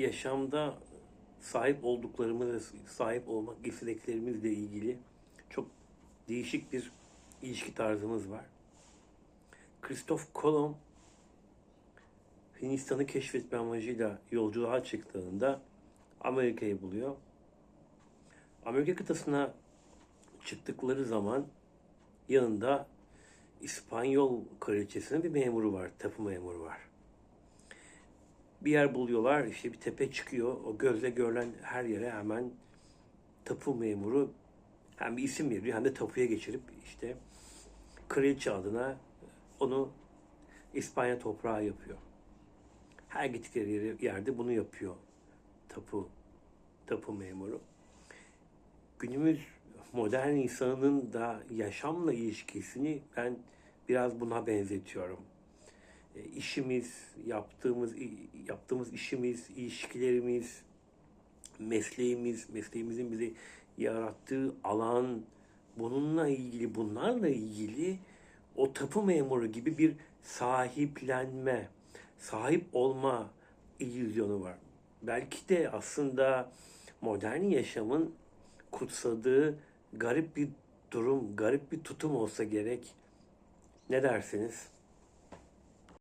yaşamda sahip olduklarımız, sahip olmak istediklerimizle ilgili çok değişik bir ilişki tarzımız var. Christoph Kolomb Hindistan'ı keşfetme amacıyla yolculuğa çıktığında Amerika'yı buluyor. Amerika kıtasına çıktıkları zaman yanında İspanyol kraliçesinin bir memuru var, tapu memuru var. Bir yer buluyorlar, işte bir tepe çıkıyor. O gözle görülen her yere hemen tapu memuru hem bir isim veriyor hem de tapuya geçirip işte kraliçe adına onu İspanya toprağı yapıyor. Her gittikleri yerde bunu yapıyor tapu tapu memuru. Günümüz modern insanının da yaşamla ilişkisini ben biraz buna benzetiyorum. E, işimiz, yaptığımız yaptığımız işimiz, ilişkilerimiz, mesleğimiz, mesleğimizin bize yarattığı alan, bununla ilgili, bunlarla ilgili o tapu memuru gibi bir sahiplenme, sahip olma illüzyonu var. Belki de aslında modern yaşamın kutsadığı garip bir durum, garip bir tutum olsa gerek. Ne dersiniz?